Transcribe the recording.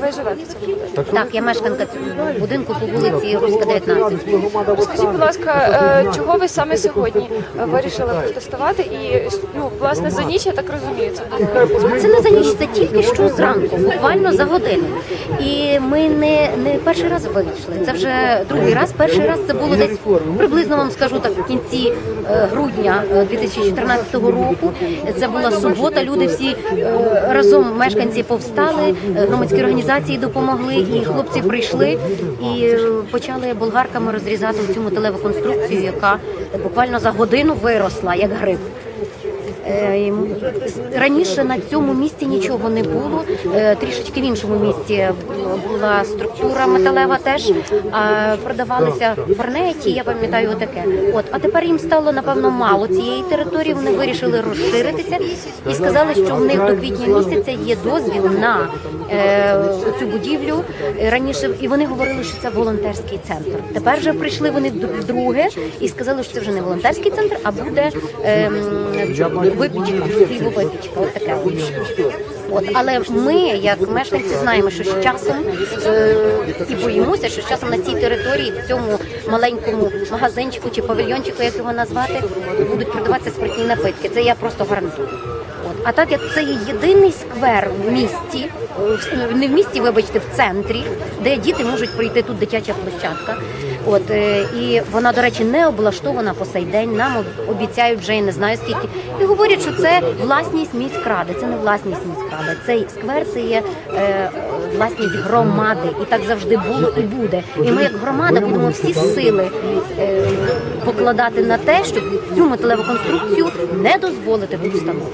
Ви живете в цьому будинку? Так, я мешканка цього будинку по вулиці Руська, 19. Скажіть, будь ласка, е, чого ви саме сьогодні е, вирішили протестувати? І ну, власне за ніч, я так розумію, це було. Це не за ніч, це тільки що зранку, буквально за годину. І ми не, не перший раз вийшли. Це вже другий раз. Перший раз це було десь приблизно вам скажу так в кінці е, грудня е, 2014 року. Це була субота. Люди всі е, разом мешканці повстали, е, громадські організації допомогли, і хлопці прийшли і е, почали болгарками розрізати цю металеву конструкцію, яка буквально за годину виросла як гриб. Е, Раніше на цьому місці нічого не було. Е, Трішечки в іншому місці була структура металева теж, продавалися форнеті, я пам'ятаю таке. От, а тепер їм стало напевно мало цієї території. Вони вирішили розширитися і сказали, що в них до квітня місяця є дозвіл на е, цю будівлю. Раніше і вони говорили, що це волонтерський центр. Тепер вже прийшли вони вд- вдруге і сказали, що це вже не волонтерський центр, а буде ем, випічка, хлібовипічка. От таке. От, але ми, як мешканці, знаємо, що з часом е, і боїмося, що з часом на цій території, в цьому маленькому магазинчику чи павільйончику, як його назвати, будуть продаватися спиртні напитки. Це я просто гарантую. А так як це є єдиний сквер в місті, не в місті, вибачте, в центрі, де діти можуть прийти тут дитяча площадка. От е, і вона, до речі, не облаштована по сей день. Нам обіцяють вже я не знаю скільки. І говорять, що це власність міськради. Це не власність міськради. Цей сквер це є е, власність громади, і так завжди було і буде. І ми, як громада, будемо всі сили е, покладати на те, щоб цю металеву конструкцію не дозволити тут встановити.